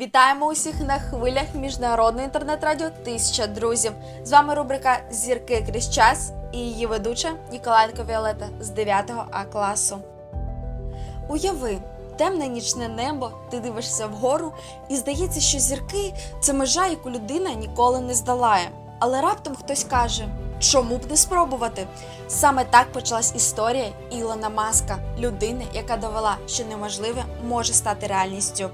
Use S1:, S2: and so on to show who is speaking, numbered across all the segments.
S1: Вітаємо усіх на хвилях міжнародного інтернет-радіо Тисяча друзів. З вами рубрика Зірки крізь час і її ведуча Ніколаєнко Віолета з 9 А класу. Уяви, темне нічне небо, ти дивишся вгору, і здається, що зірки це межа, яку людина ніколи не здолає. Але раптом хтось каже: чому б не спробувати? Саме так почалась історія Ілона Маска, людини, яка довела, що неможливе може стати реальністю.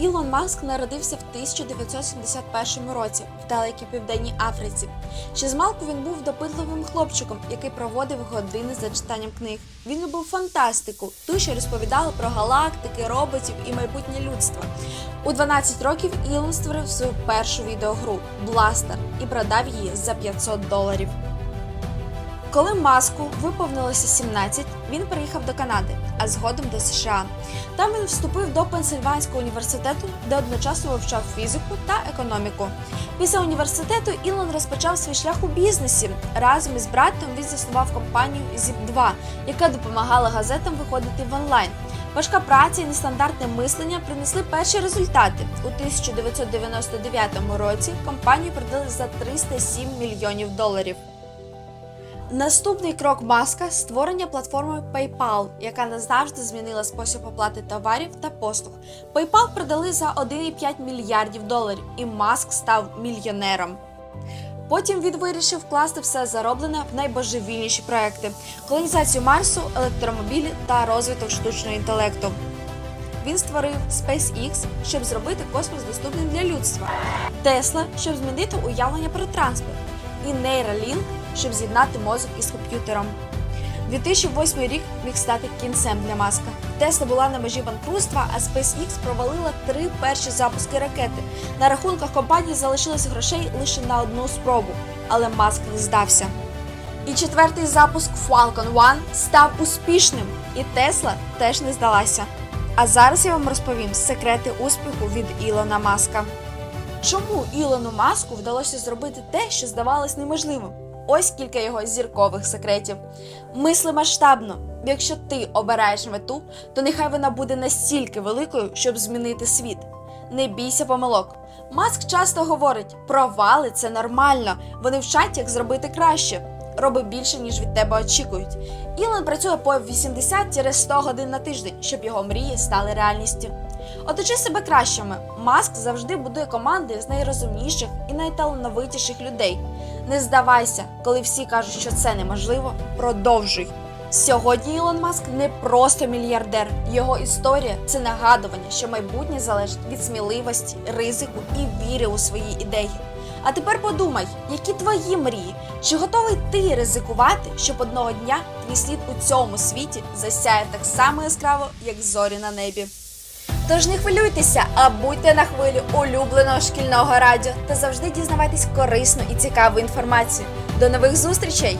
S1: Ілон Маск народився в 1971 році в далекій південній Африці. Ще з малку він був допитливим хлопчиком, який проводив години за читанням книг. Він любив фантастику, ту, що розповідали про галактики, роботів і майбутнє людство. У 12 років Ілон створив свою першу відеогру Бластер і продав її за 500 доларів. Коли маску виповнилося 17, він приїхав до Канади, а згодом до США. Там він вступив до Пенсильванського університету, де одночасно вивчав фізику та економіку. Після університету Ілон розпочав свій шлях у бізнесі. Разом із братом він заснував компанію Zip2, яка допомагала газетам виходити в онлайн. Важка праця і нестандартне мислення принесли перші результати. У 1999 році компанію продали за 307 мільйонів доларів. Наступний крок маска створення платформи PayPal, яка назавжди змінила спосіб оплати товарів та послуг. PayPal продали за 1,5 мільярдів доларів, і Маск став мільйонером. Потім він вирішив вкласти все зароблене в найбожевільніші проекти: колонізацію Марсу, електромобілі та розвиток штучного інтелекту. Він створив SpaceX, щоб зробити космос доступним для людства, Tesla, щоб змінити уявлення про транспорт, і Neuralink, щоб з'єднати мозок із комп'ютером. 2008 рік міг стати кінцем для маска. Тесла була на межі банкрутства, а SpaceX провалила три перші запуски ракети. На рахунках компанії залишилось грошей лише на одну спробу, але маск не здався. І четвертий запуск Falcon One став успішним, і Тесла теж не здалася. А зараз я вам розповім секрети успіху від Ілона Маска. Чому Ілону Маску вдалося зробити те, що здавалось неможливим? Ось кілька його зіркових секретів. Мисли масштабно. Якщо ти обираєш мету, то нехай вона буде настільки великою, щоб змінити світ. Не бійся помилок. Маск часто говорить: провали це нормально. Вони вчать, як зробити краще. Роби більше, ніж від тебе очікують. Ілон працює по 80-100 годин на тиждень, щоб його мрії стали реальністю. Оточи себе кращими. Маск завжди будує команди з найрозумніших і найталановитіших людей. Не здавайся, коли всі кажуть, що це неможливо. Продовжуй. Сьогодні Ілон Маск не просто мільярдер. Його історія це нагадування, що майбутнє залежить від сміливості, ризику і віри у свої ідеї. А тепер подумай, які твої мрії? Чи готовий ти ризикувати, щоб одного дня твій слід у цьому світі засяє так само яскраво, як зорі на небі? Тож не хвилюйтеся, а будьте на хвилі улюбленого шкільного радіо та завжди дізнавайтесь корисну і цікаву інформацію. До нових зустрічей!